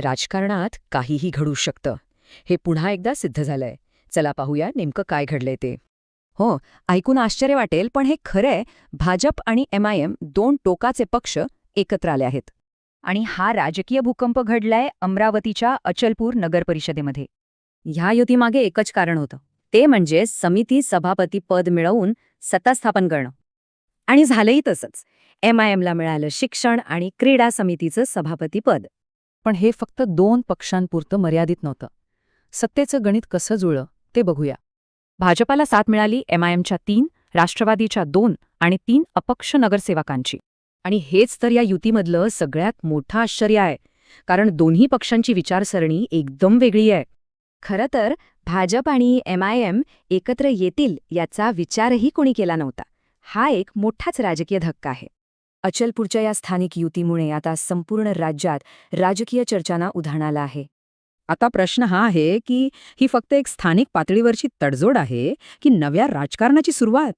राजकारणात काहीही घडू शकतं. हे पुन्हा एकदा सिद्ध झालंय. चला पाहूया नेमकं काय घडलंय ते. हो ऐकून आश्चर्य वाटेल पण हे खरंय भाजप आणि एम आय एम दोन टोकाचे पक्ष एकत्र आले आहेत. आणि हा राजकीय भूकंप घडलाय अमरावतीच्या अचलपूर नगर परिषदेमध्ये. ह्या युतीमागे एकच कारण होतं. ते म्हणजे समिती सभापती पद मिळवून सत्ता स्थापन करणं. आणि झालंही तसंच. एम आय मिळालं शिक्षण आणि क्रीडा समितीचं सभापतीपद पण हे फक्त दोन पक्षांपुरतं मर्यादित नव्हतं. सत्तेचं गणित कसं जुळलं ते बघूया. भाजपाला साथ मिळाली एमआयएमच्या तीन राष्ट्रवादीच्या दोन आणि तीन अपक्ष नगरसेवकांची. आणि हेच तर या युतीमधलं सगळ्यात मोठं आश्चर्य आहे कारण दोन्ही पक्षांची विचारसरणी एकदम वेगळी आहे. खरं तर भाजप आणि एम आय एम एकत्र येतील याचा विचारही कोणी केला नव्हता. हा एक मोठाच राजकीय धक्का आहे. अचलपूरच्या या स्थानिक युतीमुळे आता संपूर्ण राज्यात राजकीय चर्चांना उधाण आलं आहे. आता प्रश्न हा आहे की ही फक्त एक स्थानिक पातळीवरची तडजोड आहे की नव्या राजकारणाची सुरुवात?